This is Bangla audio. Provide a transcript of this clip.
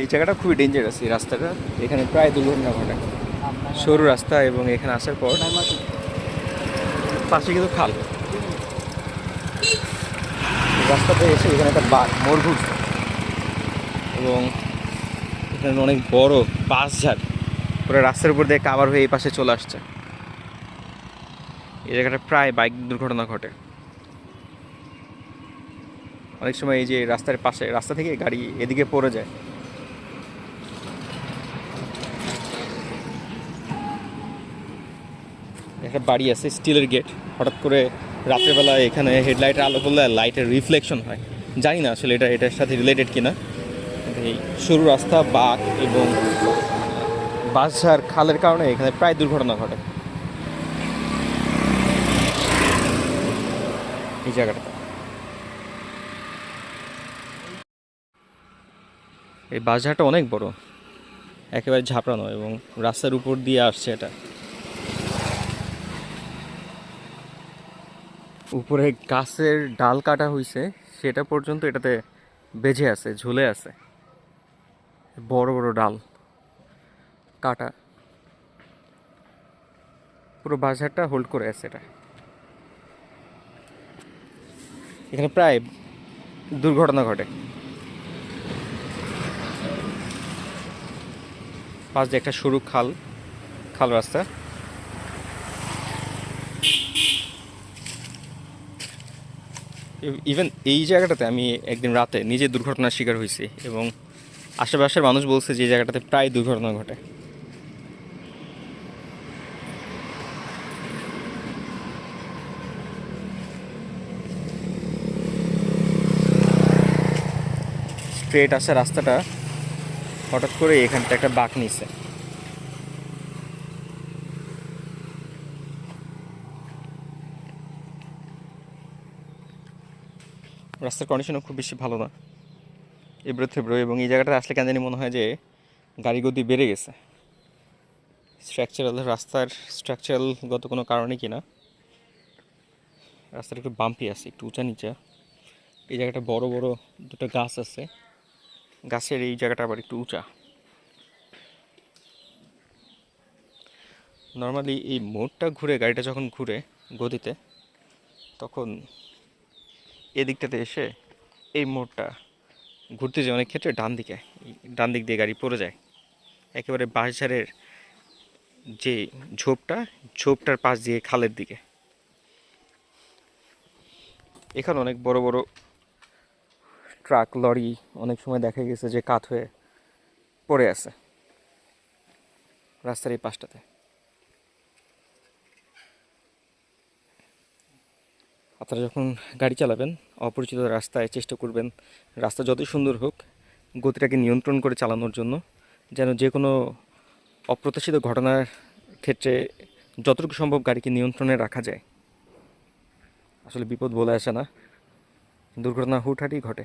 এই জায়গাটা খুবই ডেঞ্জারাস এই রাস্তাটা। এখানে প্রায় দুর্ঘটনা ঘটে। সরু রাস্তা এবং এখানে আসার পর পাশে কিন্তু খাল। রাস্তাতে এসে এখানে একটা বাঘ মোড় এবং এখানে অনেক বড় বাস ঝাড়। পুরো রাস্তার উপর দিয়ে কাবার হয়ে এই পাশে চলে আসছে। এই জায়গাটা প্রায় বাইক দুর্ঘটনা ঘটে। অনেক সময় এই যে রাস্তার পাশে, রাস্তা থেকে গাড়ি এদিকে পড়ে যায়। একটা বাড়ি আছে, স্টিলের গেট হঠাৎ করে রাত্রেবেলা এখানে হেডলাইটের আলো পড়লে লাইটের রিফ্লেকশন হয়। জানি না আসলে এটা, এটার সাথে রিলেটেড কিনা। এই সরু রাস্তা, বাঘ এবং বাসঝাড় খালের কারণে এখানে প্রায় দুর্ঘটনা ঘটে। এই জায়গাটাতে এই বাসঝাড়টা অনেক বড়। একেবারে ঝাপড়ানো এবং রাস্তার উপর দিয়ে আসছে এটা। উপরে গাছের ডাল কাটা হয়েছে সেটা পর্যন্ত এটাতে বেজে আছে, ঝুলে আছে। বড় বড় ডাল কাটা। পুরো বাজারটা হোল্ড করে আছে এটা। এখানে প্রায় দুর্ঘটনা ঘটে। পাশ দিয়ে একটা সরু খাল খাল রাস্তা। ইভেন এই জায়গাটাতে আমি একদিন রাতে নিজে দুর্ঘটনার শিকার হয়েছি এবং আশেপাশের মানুষ বলছে যে জায়গাটাতে প্রায় দুর্ঘটনা ঘটে। স্ট্রেট আসা রাস্তাটা হঠাৎ করে এখানটা একটা বাঁক নিছে। রাস্তার কন্ডিশনও খুব বেশি ভালো না। এবড়ো থেবড়ো এবং এই জায়গাটা আসলে কেন জানি মনে হয় যে গাড়ি গতি বেড়ে গেছে। স্ট্রাকচারাল রাস্তার স্ট্রাকচারালগত কোনো কারণে কি না? রাস্তাটা একটু বাম্পি আছে, একটু উঁচা নিচা। এই জায়গাটা বড় বড় দুটো গাছ আছে। গাছের এই জায়গাটা আবার একটু উঁচা। নর্মালি এই মোড়টা ঘুরে, গাড়িটা যখন ঘুরে গতিতে, তখন এদিকটাতে এসে এই মোড়টা ঘুরতে যায়, অনেক ক্ষেত্রে ডান দিকে, ডান দিক দিয়ে গাড়ি পড়ে যায়। একেবারে বাঁশঝাড়ের যে ঝোপটা, ঝোপটার পাশ দিয়ে খালের দিকে। এখানে অনেক বড় বড় ট্রাক, লরি অনেক সময় দেখা গেছে যে কাত হয়ে পড়ে আছে রাস্তার এই পাশটাতে। আপনারা যখন গাড়ি চালাবেন, অপরিচিত রাস্তায় চেষ্টা করবেন, রাস্তা যতই সুন্দর হোক, গতিটাকে নিয়ন্ত্রণ করে চালানোর জন্য, যেন যে কোনো অপ্রত্যাশিত ঘটনার ক্ষেত্রে যতটুকু সম্ভব গাড়িকে নিয়ন্ত্রণে রাখা যায়। আসলে বিপদ বলে আসে না, দুর্ঘটনা হুটহাটই ঘটে।